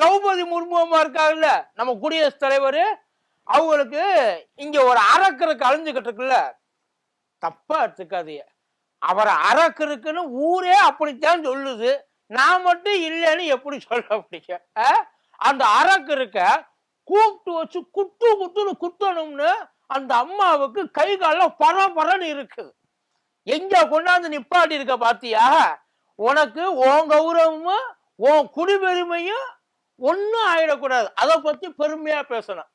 திரௌபதி முர்முமா இருக்காங்கல்ல நம்ம குடியரசுத் தலைவர் அவங்களுக்கு இங்க ஒரு அறக்கருக்கு அழிஞ்சுக்கிட்டு இருக்குல்ல. தப்பா எடுத்துக்காதீங்க. அவரை அறக்கருக்குன்னு ஊரே அப்படித்தான் சொல்லுது. நான் மட்டும் இல்லைன்னு எப்படி சொல்ல முடியும்? ஆ? அந்த அறக்கருக்க கூப்பிட்டு வச்சு குத்து குத்துன்னு குத்தணும்னு அந்த அம்மாவுக்கு கை காலம் பரபரன்னு இருக்குது. எங்க கொண்டாந்து நிப்பாட்டி இருக்க பாத்தியா? உனக்கு உன் கௌரவமும் உன் குடிபெருமையும் ஒன்றும் ஆகிடக்கூடாது அதை பற்றி பெருமையாக பேசணும்.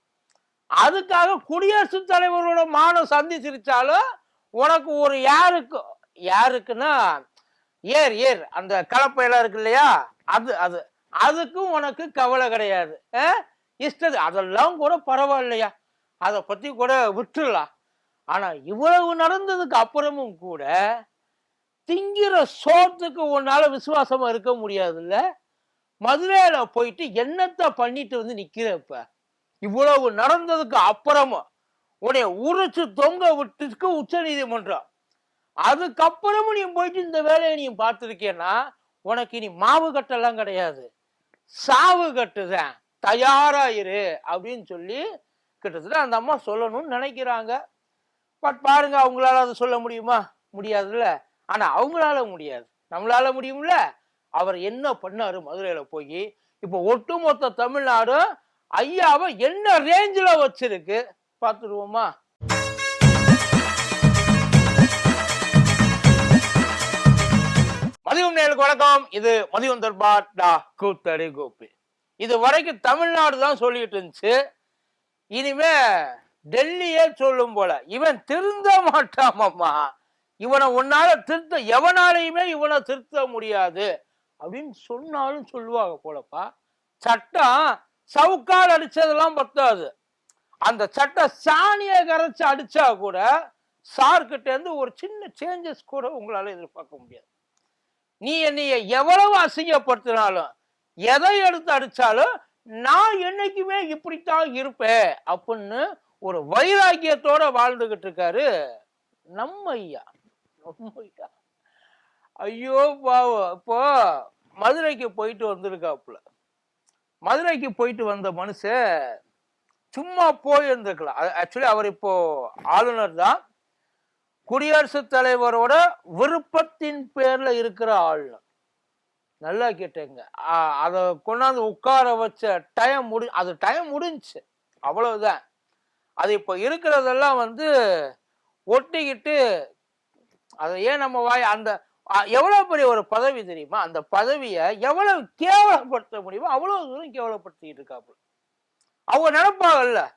அதுக்காக குடியரசுத் தலைவரோட மானம் சந்திச்சிருச்சாலும் உனக்கு ஒரு யாருக்கு யாருக்குன்னா ஏர் ஏர் அந்த கலப்பையெல்லாம் இருக்கு இல்லையா? அது அது. அதுக்கும் உனக்கு கவலை கிடையாது. அஹ்? இஷ்டது அதெல்லாம் கூட பரவாயில்லையா? அதை பற்றி கூட விட்டுடலாம். ஆனால் இவ்வளவு நடந்ததுக்கு அப்புறமும் கூட திங்கிற சோத்துக்கு உன்னால விசுவாசமா இருக்க முடியாதுல்ல? மதுரையில போயிட்டு என்னத்தை பண்ணிட்டு வந்து நிக்கிற இப்ப? இவ்வளவு நடந்ததுக்கு அப்புறமா உடைய உரிச்சு தொங்க விட்டுக்கு உச்ச நீதிமன்றம். அதுக்கப்புறமும் நீ போயிட்டு இந்த வேலையை நீ பார்த்துருக்கேன்னா உனக்கு இனி மாவு கட்டெல்லாம் கிடையாது. சாவு கட்டுதான். தயாராயிரு அப்படின்னு சொல்லி கிட்டத்தட்ட அந்த அம்மா சொல்லணும்னு நினைக்கிறாங்க. பட் பாருங்க அவங்களால அதை சொல்ல முடியுமா? முடியாதுல்ல. ஆனா அவங்களால முடியாது. நம்மளால முடியும்ல. அவர் என்ன பண்ணாரு மதுரையில போய் இப்போ ஒட்டுமொத்த தமிழ்நாடும் ஐயாவை என்ன ரேஞ்சில் வச்சிருக்கு? பார்த்துருவோமா? மதியம் நேருக்கு வணக்கம். இது மதியம் தர்பார் டா கூத்தடி கோபி. இது வரைக்கும் தமிழ்நாடு தான் சொல்லிட்டு இருந்துச்சு. இனிமே டெல்லியே சொல்லும் போல இவன் திருந்த மாட்டாமம்மா இவனை உன்னால திருத்த எவனாலையுமே இவனை திருத்த முடியாது. அப்படின்னு சொன்னாலும் சொல்லுவாங்க போலப்பா. சட்டம் சவுக்கால் அடிச்சதெல்லாம் பத்தாது. அந்த சட்டம் சாணியை கரைச்சி அடிச்சா கூட சார்கிட்ட இருந்து ஒரு சின்ன சேஞ்சஸ் கூட உங்களால எதிர்பார்க்க முடியாது. நீ என்னைய எவ்வளவு அசிங்கப்படுத்தினாலும் எதை எடுத்து அடிச்சாலும் நான் என்னைக்குமே இப்படித்தான் இருப்பேன் அப்படின்னு ஒரு வைராக்கியத்தோட வாழ்ந்துகிட்டு இருக்காரு நம்ம ஐயா. நம்ம ஐயா. ஐயோ பாவம். இப்போ மதுரைக்கு போயிட்டு வந்திருக்காப்புல. மதுரைக்கு போயிட்டு வந்த மனுஷன் சும்மா போயிருந்துருக்கலாம் ஆக்சுவலி அவர் இப்போ ஆளுநர் தான். குடியரசுத் தலைவரோட விருப்பத்தின் பேர்ல இருக்கிற ஆளுநர். நல்லா கேட்டேங்க. அதை கொண்டாந்து உட்கார வச்ச டைம் முடி அது டைம் முடிஞ்சுச்சு அவ்வளவுதான். அது இப்போ இருக்கிறதெல்லாம் வந்து ஒட்டிக்கிட்டு அதை ஏன் நம்ம வாய் அந்த எவ்வளோ எவ்வளவு பெரிய ஒரு பதவி தெரியுமா? அந்த பதவியை எவ்வளவு கேவலப்படுத்த முடியுமோ அவ்வளவு தூரம் கேவலப்படுத்திக்கிட்டு இருக்காப்புல. அவங்க நினைப்பாங்கல்ல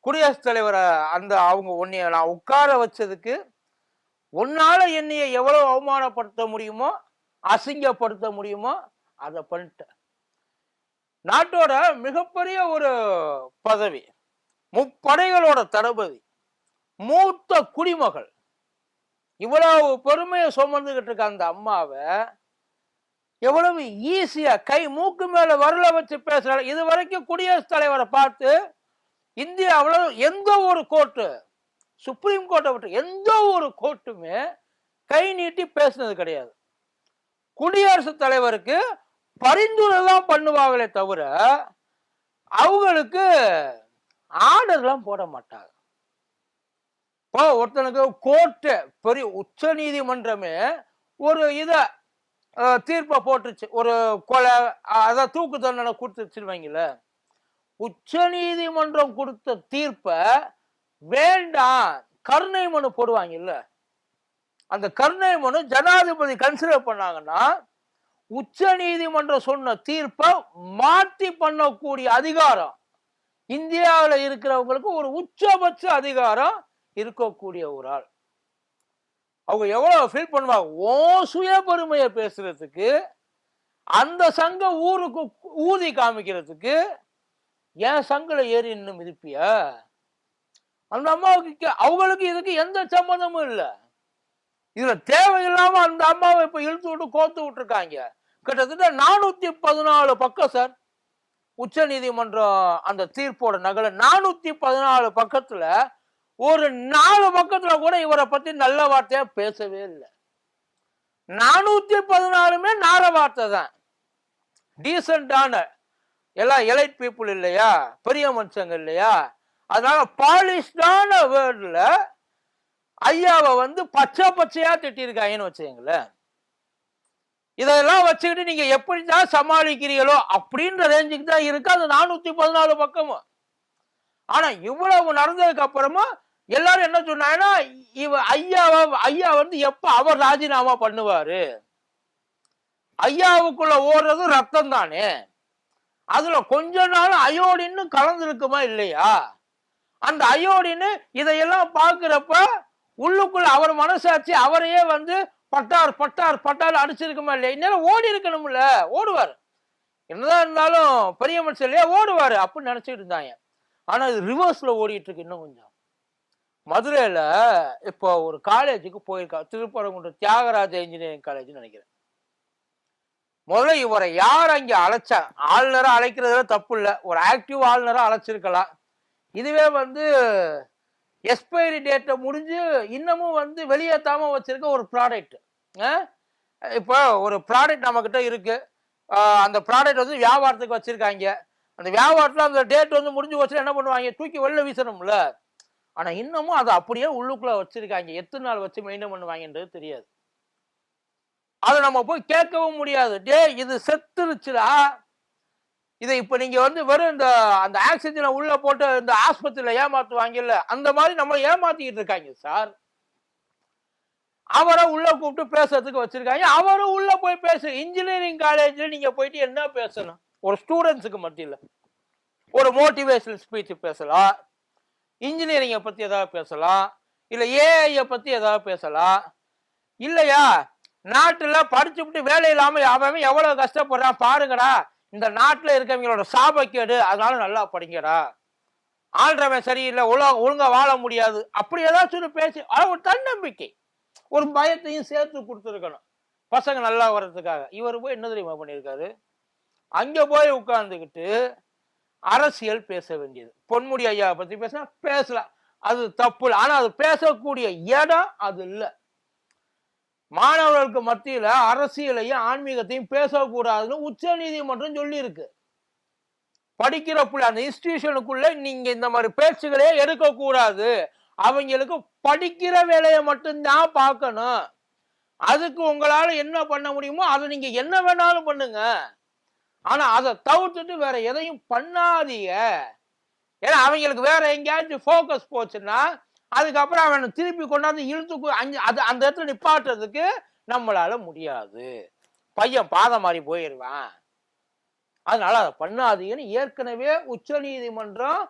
குடியரசுத் தலைவரை அந்த அவங்க உன்னைய நான் உட்கார வச்சதுக்கு உன்னால என்னைய எவ்வளவு அவமானப்படுத்த முடியுமோ அசிங்கப்படுத்த முடியுமோ அதை பண்ணிட்டேன். நாட்டோட மிகப்பெரிய ஒரு பதவி முப்படைகளோட தளபதி மூத்த குடிமகள் இவ்வளவு பெருமையை சுமந்துகிட்டு இருக்க அந்த அம்மாவை எவ்வளவு ஈஸியா கை மூக்கு மேல வரல வச்சு பேசுறாங்க இது வரைக்கும் குடியரசுத் தலைவரை பார்த்து இந்தியாவில் எந்த ஒரு கோர்ட்டு சுப்ரீம் கோர்ட்டை விட்டு எந்த ஒரு கோர்ட்டுமே கை நீட்டி பேசுனது கிடையாது. குடியரசுத் தலைவருக்கு பரிந்துரை தான் பண்ணுவாங்களே தவிர அவங்களுக்கு ஆர்டர்லாம் போட மாட்டாங்க. இப்போ ஒருத்தனுக்கு கோர்ட்டு பெரிய உச்ச நீதிமன்றமே ஒரு இதை தீர்ப்பை போட்டுருச்சு. ஒரு கொலை அதை தூக்கு தண்டனை கொடுத்துருச்சுருவாங்கல்ல உச்ச நீதிமன்றம் கொடுத்த தீர்ப்பை வேண்டாம் கருணை மனு போடுவாங்கல்ல. அந்த கருணை மனு ஜனாதிபதி கன்சிடர் பண்ணாங்கன்னா உச்ச நீதிமன்றம் சொன்ன தீர்ப்பை மாற்றி பண்ணக்கூடிய அதிகாரம் இந்தியாவில் இருக்கிறவங்களுக்கு ஒரு உச்சபட்ச அதிகாரம் இருக்கக்கூடிய ஒரு ஆள். அவங்க எவ்வளோ ஃபீல் பண்ணுவாங்க ஓ சுய பெருமையை பேசுறதுக்கு அந்த சங்க ஊருக்கு ஊதி காமிக்கிறதுக்கு என் சங்கில ஏறி இன்னும் இருப்பிய அந்த அம்மாவுக்கு அவங்களுக்கு இதுக்கு எந்த சம்மந்தமும் இல்லை. இதில் தேவையில்லாமல் அந்த அம்மாவை இப்போ இழுத்து விட்டு கோத்து விட்டுருக்காங்க. கிட்டத்தட்ட நானூற்றி பதினாலு பக்கம் சார் உச்ச நீதிமன்றம் அந்த தீர்ப்போட நகலை. நானூற்றி பதினாலு பக்கத்தில் ஒரு நாலு பக்கத்துல கூட இவரை பத்தி நல்ல வார்த்தையா பேசவே இல்லை. நானூத்தி பதினாலுமே நார வார்த்தை தான். டீசெண்டான எல்லாம் எலைட் பீப்புள் இல்லையா? பெரிய மனுஷங்க இல்லையா? அதனால பாலிஷ்டான வேர்டில் ஐயாவை வந்து பச்சை பச்சையா திட்டிருக்காங்கன்னு வச்சுங்களேன் இதெல்லாம் வச்சுக்கிட்டு நீங்க எப்படி தான் சமாளிக்கிறீங்களோ அப்படின்ற ரேஞ்சுக்கு தான் இருக்கு. அது நானூத்தி பதினாலு பக்கமும். ஆனா இவ்வளவு நடந்ததுக்கு அப்புறமா எல்லாரும் என்ன சொன்னாங்கன்னா இவ ஐயாவை ஐயா வந்து எப்ப அவர் ராஜினாமா பண்ணுவாரு? ஐயாவுக்குள்ள ஓடுறது ரத்தம் தானே அதுல கொஞ்ச நாள் அயோடின்னு கலந்துருக்குமா இல்லையா? அந்த அயோடின்னு இதையெல்லாம் பார்க்குறப்ப உள்ளுக்குள்ள அவர் மனசாட்சி அவரையே வந்து பட்டார் பட்டார் பட்டார் அடிச்சிருக்குமா இல்லையா? இந்நேரம் ஓடி இருக்கணும்ல ஓடுவார். என்னதான் இருந்தாலும் பெரிய மனுஷன் இல்லையா ஓடுவார் அப்படின்னு நினைச்சிட்டு இருந்தாங்க ஆனா இது ரிவர்ஸ்ல ஓடிட்டு இருக்கு இன்னும் கொஞ்சம். மதுரையில் இப்போ ஒரு காலேஜுக்கு போயிருக்கா திருப்பரங்குன்றம் தியாகராஜ இன்ஜினியரிங் காலேஜ்னு நினைக்கிறேன். முதல்ல இவரை யார் அங்கே அழைச்சா? ஆளுநராக அழைக்கிறதுல தப்பு இல்லை. ஒரு ஆக்டிவ் ஆளுநராக அழைச்சிருக்கலாம். இதுவே வந்து எக்ஸ்பைரி டேட்டை முடிஞ்சு இன்னமும் வந்து வெளியேற்றாமல் வச்சுருக்க ஒரு ப்ராடக்ட் இப்போ ஒரு ப்ராடக்ட் நம்மக்கிட்ட இருக்குது அந்த ப்ராடக்ட் வந்து வியாபாரத்துக்கு வச்சுருக்காங்க. அந்த வியாபாரத்தில் அந்த டேட் வந்து முடிஞ்சு வச்சு என்ன பண்ணுவாங்க? தூக்கி வெளில வீசணும்ல. ஆனால் இன்னமும் அதை அப்படியே உள்ளுக்குள்ளே வச்சுருக்காங்க. எத்தனை நாள் வச்சு மெயின்டைன் பண்ணுவாங்கன்றது தெரியாது. அதை நம்ம போய் கேட்கவும் முடியாது. டே இது செத்துருச்சுடா. இதை இப்போ நீங்கள் வந்து வெறும் இந்த அந்த ஆக்சிஜனை உள்ளே போட்டு இந்த ஆஸ்பத்திரியில் ஏமாற்றுவாங்க இல்லை அந்த மாதிரி நம்ம ஏமாற்றிக்கிட்டு இருக்காங்க சார். அவரை உள்ளே கூப்பிட்டு பேசுறதுக்கு வச்சிருக்காங்க. அவரும் உள்ளே போய் பேசு. இன்ஜினியரிங் காலேஜில் நீங்கள் போயிட்டு என்ன பேசணும்? ஒரு ஸ்டூடெண்ட்ஸுக்கு மத்தியில் ஒரு மோட்டிவேஷனல் ஸ்பீச் பேசலாம். இன்ஜினியரிங்கை பற்றி ஏதாவது பேசலாம்? இல்லை ஏஐயை பற்றி ஏதாவது பேசலாம்? இல்லையா? நாட்டில் படிச்சுவிட்டு வேலை இல்லாமல் அவன் எவ்வளோ கஷ்டப்படுறான் பாருங்கடா. இந்த நாட்டில் இருக்கவங்களோட சாபக்கேடு அதனால நல்லா படிங்கடா. ஆள்றவன் சரியில்லை ஒழுங்கா ஒழுங்காக வாழ முடியாது. அப்படி ஏதாச்சும் சொல்லி பேசி அது ஒரு தன்னம்பிக்கை. ஒரு பயத்தையும் சேர்த்து கொடுத்துருக்கணும். பசங்க நல்லா வர்றதுக்காக. இவர் போய் என்ன தெரியுமா பண்ணியிருக்காரு? அங்கே போய் உட்காந்துக்கிட்டு அரசியல் பேச வேண்டியது. பொன்முடி ஐயாவை பத்தி பேசினா பேசலாம். அது தப்பு இல்லை. ஆனா அது பேசக்கூடிய இடம் அது இல்லை. மாணவர்களுக்கு மத்தியில அரசியலையும் ஆன்மீகத்தையும் பேசக்கூடாதுன்னு உச்ச நீதிமன்றம் சொல்லியிருக்கு. படிக்கிற பிள்ளை அந்த இன்ஸ்டிடியூஷனுக்குள்ள நீங்க இந்த மாதிரி பேச்சுகளே எடுக்கக்கூடாது. அவங்களுக்கு படிக்கிற வேலையை மட்டும்தான் பார்க்கணும். அதுக்கு உங்களால என்ன பண்ண முடியுமோ அதை நீங்க என்ன வேணாலும் பண்ணுங்க. ஆனா அதை தவிர்த்துட்டு வேற எதையும் பண்ணாதீங்க. ஏன்னா அவங்களுக்கு வேற எங்கேயாச்சும் ஃபோக்கஸ் போச்சுன்னா அதுக்கப்புறம் அவனை திருப்பி கொண்டாந்து இழுத்து அஞ்சு அது அந்த இடத்துல நிப்பாட்டுறதுக்கு நம்மளால முடியாது. பையன் பாதம் மாறி போயிடுவான் அதனால அதை பண்ணாதீங்கன்னு ஏற்கனவே உச்ச நீதிமன்றம்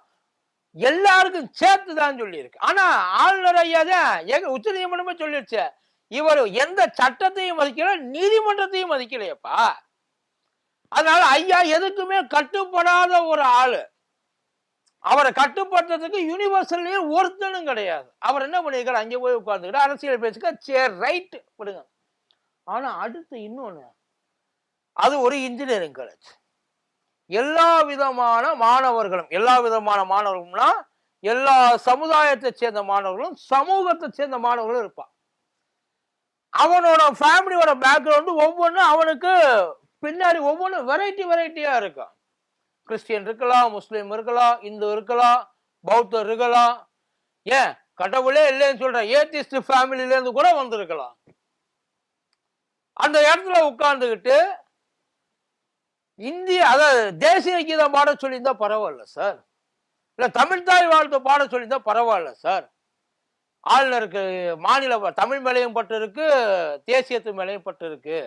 எல்லாருக்கும் சேர்த்து தான் சொல்லியிருக்கு. ஆனா ஆளுநர் ஐயா தான் எங்க உச்ச நீதிமன்றமே சொல்லிடுச்சு இவர் எந்த சட்டத்தையும் மதிக்கல நீதிமன்றத்தையும் மதிக்கலையப்பா. அதனால ஐயா எதுக்குமே கட்டுப்படாத ஒரு ஆளு. அவரை கட்டுப்படுத்துறதுக்கு யூனிவர்சல்லையே ஒருத்தனும் கிடையாது. அவர் என்ன பண்ணியிருக்காரு அங்கே போய் உட்கார்ந்துக்கிட்டு அரசியல் பேசுக்க சேர் ரைட் விடுங்க. ஆனால் அடுத்து இன்னொன்று அது ஒரு இன்ஜினியரிங் காலேஜ் எல்லா விதமான மாணவர்களும் எல்லா விதமான மாணவர்களும்னா எல்லா சமுதாயத்தை சேர்ந்த மாணவர்களும் சமூகத்தை சேர்ந்த மாணவர்களும் இருப்பான் அவனோட ஃபேமிலியோட பேக்ரவுண்டு ஒவ்வொன்றும் அவனுக்கு பின்னாடி ஒவ்வொன்றும் வெரைட்டி வெரைட்டியாக இருக்கும் கிறிஸ்டியன் இருக்கலாம் முஸ்லீம் இருக்கலாம் இந்து இருக்கலாம் பௌத்தர் இருக்கலாம். ஏன்? கடவுளே இல்லைன்னு சொல்ற ஏத்திஸ்ட் ஃபேமிலியிலேருந்து கூட வந்திருக்கலாம். அந்த இடத்துல உட்கார்ந்துக்கிட்டு இந்திய அதாவது தேசிய கீதம் பாட சொல்லியிருந்தா பரவாயில்ல சார் இல்லை தமிழ் தாய் வாழ்த்து பாட சொல்லியிருந்தா பரவாயில்ல சார் ஆளுநருக்கு மாநில தமிழ் மேலையும் பட்டு இருக்கு தேசியத்து மேலையும் பட்டு இருக்கு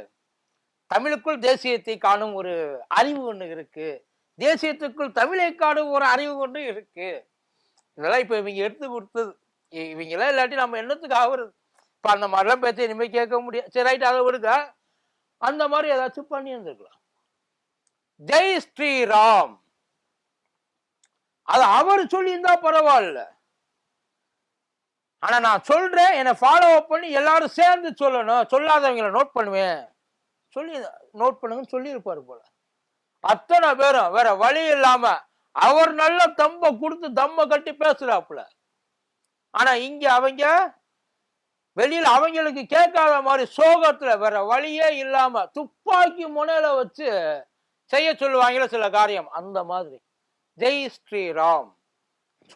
தமிழுக்குள் தேசியத்தை காணும் ஒரு அறிவு ஒன்று இருக்கு. தேசியத்துக்குள் தமிழை காணும் ஒரு அறிவு ஒன்று இருக்கு. இதெல்லாம் இப்போ இவங்க எடுத்து கொடுத்தது இ- இவங்கெல்லாம் இல்லாட்டி நம்ம என்னத்துக்கு ஆகுறது இப்போ அந்த மாதிரிலாம் பேச்சு இனிமேல் கேட்க முடியாது சரி ரைட் அதை விடுங்க. அந்த மாதிரி ஏதாச்சும் பண்ணி இருந்திருக்கலாம். ஜெய் ஸ்ரீராம். அது அவர் சொல்லியிருந்தா பரவாயில்ல. ஆனா நான் சொல்றேன் என்னை ஃபாலோ அப் பண்ணி எல்லாரும் சேர்ந்து சொல்லணும். சொல்லாதவங்களை நோட் பண்ணுவேன். சொல்லி நோட் பண்ணுங்கன்னு சொல்லியிருப்பாரு போல. அத்தனை பேரும் வேற வழி இல்லாம அவர் நல்ல தம்ப கொடுத்து தம்ம கட்டி பேசுறாப்புல. ஆனா இங்க அவங்க வெளியில் அவங்களுக்கு கேட்காத மாதிரி சோகத்துல வேற வழியே இல்லாம துப்பாக்கி முனையில வச்சு செய்ய சொல்லுவாங்களே சில காரியம். அந்த மாதிரி. ஜெய் ஸ்ரீராம்.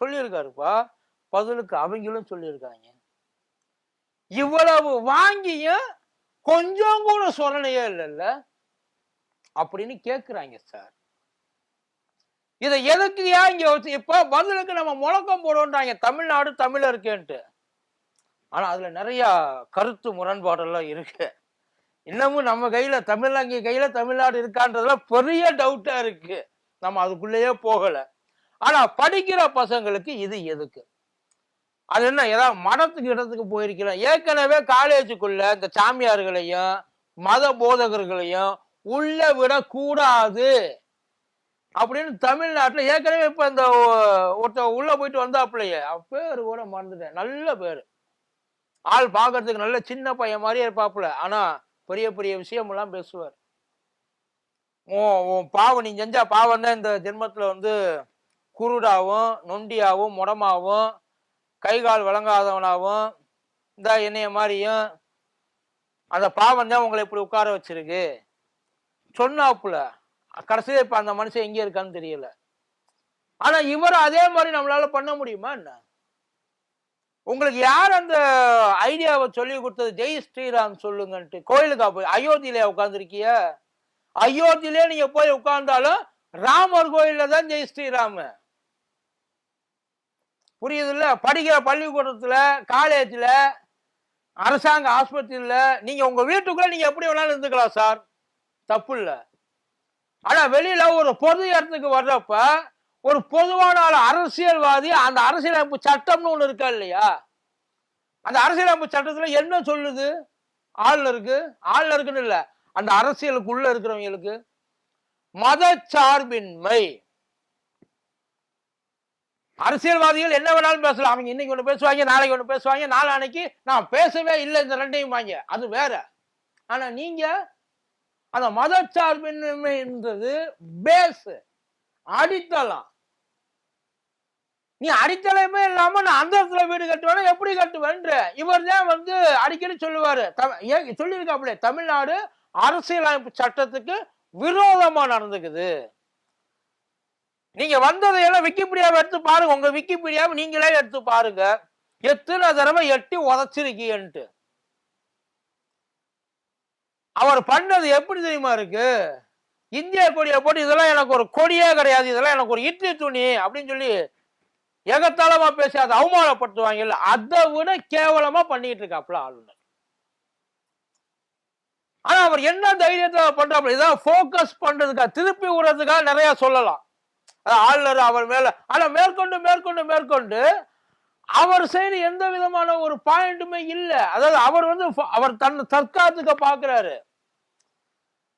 சொல்லியிருக்காருப்பா. பதிலுக்கு அவங்களும் சொல்லியிருக்காங்க. இவ்வளவு வாங்கியும் கொஞ்சம் கூட சொரணையே இல்லைல்ல? அப்படின்னு கேட்குறாங்க சார் இதை எதுக்கு ஏன் இங்கே வச்சு இப்போ பதிலுக்கு நம்ம முழக்கம் போடுவோன்றாங்க தமிழ்நாடு தமிழருக்கேன்ட்டு. ஆனால் அதில் நிறையா கருத்து முரண்பாடெல்லாம் இருக்கு. இன்னமும் நம்ம கையில் தமிழங்க கையில் தமிழ்நாடு இருக்கான்றதுலாம் பெரிய டவுட்டாக இருக்கு. நம்ம அதுக்குள்ளேயே போகலை. ஆனால் படிக்கிற பசங்களுக்கு இது எதுக்கு? அது என்ன ஏதாவது மடத்துக்கு இடத்துக்கு போயிருக்கிறோம் ஏற்கனவே காலேஜுக்குள்ள இந்த சாமியார்களையும் மத போதகர்களையும் உள்ள விடக்கூடாது அப்படின்னு தமிழ்நாட்டுல ஏற்கனவே இப்ப இந்த ஒருத்த உள்ள போயிட்டு வந்தாப்புலையே. அவ பேரு கூட மறந்துட்டேன். நல்ல பேரு. ஆள் பார்க்கறதுக்கு நல்ல சின்ன பையன் மாதிரியே இருப்பாப்புல. ஆனா பெரிய பெரிய விஷயம் எல்லாம் பேசுவார். ஓ உன் பாவம் நீ செஞ்சா பாவம் தான் இந்த ஜென்மத்துல வந்து குருடாவும் நொண்டியாவும் முடமாவும் கை கால் வழங்காதவனாகவும் இந்த என்னைய மாதிரியும் அந்த பாவம் தான் உங்களை இப்படி உட்கார வச்சிருக்கு. சொன்னாப்புல. கடைசியில் இப்போ அந்த மனுஷன் எங்கே இருக்கான்னு தெரியல. ஆனால் இவர் அதே மாதிரி நம்மளால பண்ண முடியுமா என்ன? உங்களுக்கு யார் அந்த ஐடியாவை சொல்லி கொடுத்தது? ஜெய் ஸ்ரீராம் சொல்லுங்கன்ட்டு. கோயிலுக்கா போய் அயோத்தியிலே உட்காந்துருக்கிய அயோத்தியிலே நீங்க போய் உட்கார்ந்தாலும் ராமர் கோயிலில் தான் ஜெய் ஸ்ரீராமு. புரியுதுல்ல? படிக்கிற பள்ளிக்கூடத்தில் காலேஜில் அரசாங்க ஆஸ்பத்திரியில் நீங்கள் உங்கள் வீட்டுக்குள்ளே நீங்கள் எப்படி வேணாலும் இருந்துக்கலாம் சார். தப்பு இல்லை ஆனால் வெளியில் ஒரு பொது இடத்துக்கு வர்றப்ப ஒரு பொதுவான அரசியல்வாதி அந்த அரசியலமைப்பு சட்டம்னு ஒன்று இருக்கா இல்லையா? அந்த அரசியலமைப்பு சட்டத்தில் என்ன சொல்லுது? ஆளுநருக்கு ஆளுநருக்குன்னு இல்லை. அந்த அரசியலுக்குள்ள இருக்கிறவங்களுக்கு மதச்சார்பின்மை. அரசியல்வாதிகள் என்ன வேணாலும் பேசலாம். அவங்க இன்னைக்கு ஒன்று பேசுவாங்க நாளைக்கு ஒன்று பேசுவாங்க நாளானைக்கு நான் பேசவே இல்லை இந்த ரெண்டையும் வாங்க. அது வேற. ஆனா நீங்க அந்த மதச்சார்பின்மைன்றது பேஸ் அடித்தளம். நீ அடித்தளமே இல்லாம நான் அந்த இடத்துல வீடு கட்டுவேன் எப்படி கட்டுவேன்ற? இவர் தான் வந்து அடிக்கடி சொல்லுவாரு. தம- சொல்லியிருக்காப்புல தமிழ்நாடு அரசியலமைப்பு சட்டத்துக்கு விரோதமா நடந்துக்குது. நீங்க வந்ததையெல்லாம் விக்கிபீடியாவை எடுத்து பாருங்க. உங்க விக்கிபீடியாவை நீங்களே எடுத்து பாருங்க. எத்தனை தடவை எட்டி உதச்சிருக்கீன்ட்டு. அவர் பண்ணது எப்படி தெரியுமா இருக்கு? இந்திய கொடியை போட்டு இதெல்லாம் எனக்கு ஒரு கொடியே கிடையாது. இதெல்லாம் எனக்கு ஒரு இட்லி துணி அப்படின்னு சொல்லி எகத்தாளமா பேசி அதை அவமானப்படுத்துவாங்கல்ல. அதை விட கேவலமா பண்ணிட்டு இருக்காப்புல ஆளுநர். ஆனா அவர் என்ன தைரியத்தை பண்றாப்புல? இதான் ஃபோக்கஸ் பண்றதுக்கா? திருப்பி விடுறதுக்காக நிறைய சொல்லலாம். ஆளுநர் அவர் மேல. ஆனா மேற்கொண்டு மேற்கொண்டு மேற்கொண்டு அவர் சைடு எந்த விதமான ஒரு பாயிண்ட்டுமே இல்லை. அதாவது அவர் வந்து அவர் தன் தற்காத்துக்க பாக்குறாரு.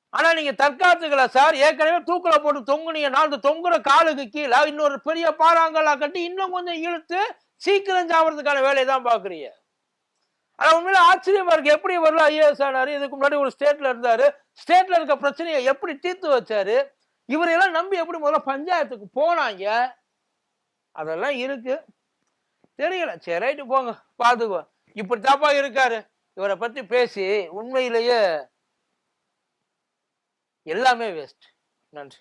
ஆனா நீங்க தற்காத்துக்கல சார். ஏற்கனவே தூக்கில போட்டு தொங்குனீங்கன்னா அந்த தொங்குற காலுக்கு கீழே இன்னொரு பெரிய பாறாங்கல்லா கட்டி இன்னும் கொஞ்சம் இழுத்து சீக்கிரம் சாவறதுக்கான வேலையை தான் பாக்குறீங்க. ஆனா உண்மையில ஆச்சரியமா இருக்கு. எப்படி வரல ஐஏஎஸ் ஆனாரு? இதுக்கு முன்னாடி ஒரு ஸ்டேட்ல இருந்தாரு. ஸ்டேட்ல இருக்க பிரச்சனையை எப்படி தீர்த்து வச்சாரு? இவரையெல்லாம் நம்பி எப்படி முதல்ல பஞ்சாயத்துக்கு போனாங்க? அதெல்லாம் இருக்கு. தெரியல. சரி ரைட்டு போங்க. பாத்துக்கோ இப்படி தாப்பா இருக்காரு. இவரை பத்தி பேசி உண்மையிலேயே எல்லாமே வேஸ்ட் நன்றி.